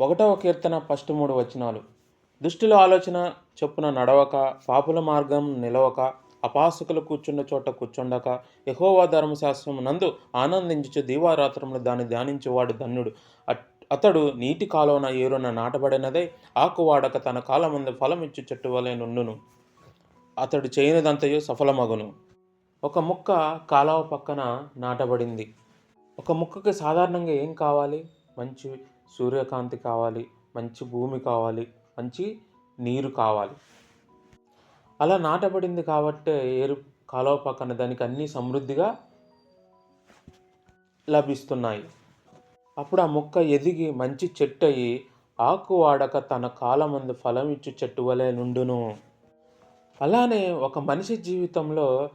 ఒకటవ కీర్తన ఫస్ట్ మూడు వచనాలు. దుష్టుల ఆలోచన చొప్పున నడవక పాపుల మార్గం నిలవక అపాసకులు కూర్చున్న చోట కూర్చుండక యహోవా ధర్మశాస్త్రం నందు ఆనందించు దీవారాత్రములు దాన్ని ధ్యానించేవాడు ధన్యుడు. అట్- అతడు నీటి కాలువన ఏరున నాటబడినదే ఆకువాడక తన కాలమందు ఫలమిచ్చు చెట్టు వలె నుండును. అతడు చేయనిదంతయు సఫలమగును. ఒక ముక్క కాలువ పక్కన నాటబడింది. ఒక ముక్కకి సాధారణంగా ఏం కావాలి? మంచి సూర్యకాంతి కావాలి మంచి భూమి కావాలి మంచి నీరు కావాలి. అలా నాటబడింది కాబట్టే ఏరు కాలువ పక్కన దానికి అన్నీ సమృద్ధిగా లభిస్తున్నాయి. అప్పుడు ఆ మొక్క ఎదిగి మంచి చెట్టు అయ్యి ఆకు వాడక తన కాలమందు ఫలం ఇచ్చు చెట్టు వలె నుండును. అలానే ఒక మనిషి జీవితంలో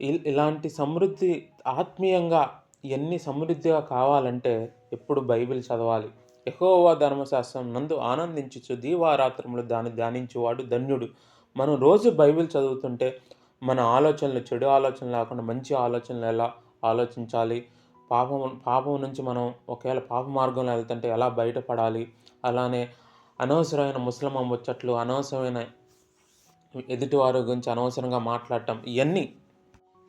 ఇలాంటి సమృద్ధి ఆత్మీయంగా ఎన్ని సమృద్ధిగా కావాలంటే ఎప్పుడు బైబిల్ చదవాలి. యహోవా ధర్మశాస్త్రం నందు ఆనందించుచు దీవారాత్రములు దాన్ని ధ్యానించువాడు ధన్యుడు. మనం రోజు బైబిల్ చదువుతుంటే మన ఆలోచనలు చెడు ఆలోచనలు లేకుండా మంచి ఆలోచనలు ఎలా ఆలోచించాలి? పాపం పాపం నుంచి మనం ఒకవేళ పాప మార్గంలో వెళ్తుంటే ఎలా బయటపడాలి? అలానే అనవసరమైన ముస్లిం ముచ్చట్లు అనవసరమైన ఎదుటివారి గురించి అనవసరంగా మాట్లాడటం ఇవన్నీ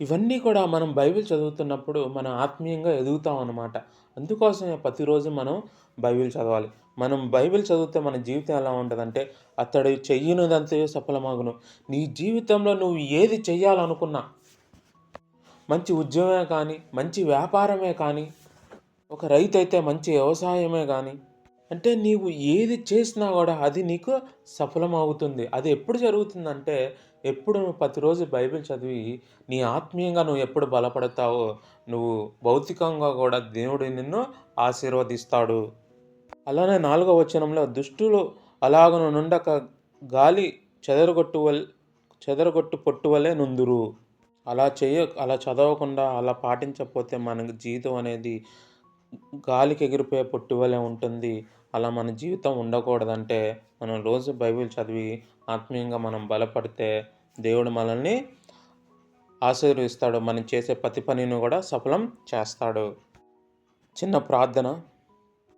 ఇవన్నీ కూడా మనం బైబిల్ చదువుతున్నప్పుడు మనం ఆత్మీయంగా ఎదుగుతాం అన్నమాట. అందుకోసమే ప్రతిరోజు మనం బైబిల్ చదవాలి. మనం బైబిల్ చదివితే మన జీవితం ఎలా ఉంటుందంటే అతడు చెయ్యనిదంతే సఫలమగును. నీ జీవితంలో నువ్వు ఏది చెయ్యాలనుకున్నా మంచి ఉద్యోగమే కానీ మంచి వ్యాపారమే కానీ ఒక రైతు అయితే మంచి వ్యవసాయమే కానీ అంటే నీవు ఏది చేసినా కూడా అది నీకు సఫలమవుతుంది. అది ఎప్పుడు జరుగుతుందంటే ఎప్పుడు నువ్వు ప్రతిరోజు బైబిల్ చదివి నీ ఆత్మీయంగా నువ్వు ఎప్పుడు బలపడతావో నువ్వు భౌతికంగా కూడా దేవుడు నిన్ను ఆశీర్వదిస్తాడు. అలానే నాలుగో వచనంలో దుష్టులు అలాగను నుండక గాలి చెదరగొట్టు చెదరగొట్టు పొట్టు వలె నుందురు. అలా చేయ అలా చదవకుండా అలా పాటించకపోతే మనకి జీవితం అనేది గాలికి ఎగిరిపోయే పొట్టి వలె ఉంటుంది. అలా మన జీవితం ఉండకూడదంటే మనం రోజు బైబిల్ చదివి ఆత్మీయంగా మనం బలపడితే దేవుడు మనల్ని ఆశీర్వదిస్తాడు. మనం చేసే ప్రతి పనిని కూడా సఫలం చేస్తాడు. చిన్న ప్రార్థన.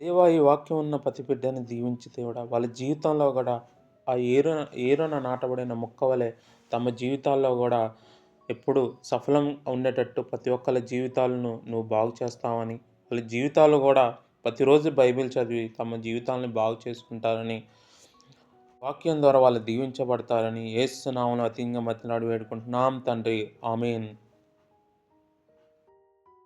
దేవా ఈ వాక్యం ఉన్న ప్రతి బిడ్డని దీవించి దేవుడా. వాళ్ళ జీవితంలో కూడా ఆ ఏరున ఏరున నాటబడిన మొక్క వలె తమ జీవితాల్లో కూడా ఎప్పుడు సఫలం ఉండేటట్టు ప్రతి ఒక్కరి జీవితాలను నువ్వు బాగు చేస్తావని వాళ్ళ జీవితాలు కూడా ప్రతిరోజు బైబిల్ చదివి తమ జీవితాలను బాగు చేసుకుంటారని వాక్యం ద్వారా వాళ్ళు దీవించబడతారని ఏసునామను అతిగా మతినాడు వేడుకుంటున్నాం తండ్రి. ఆమెన్.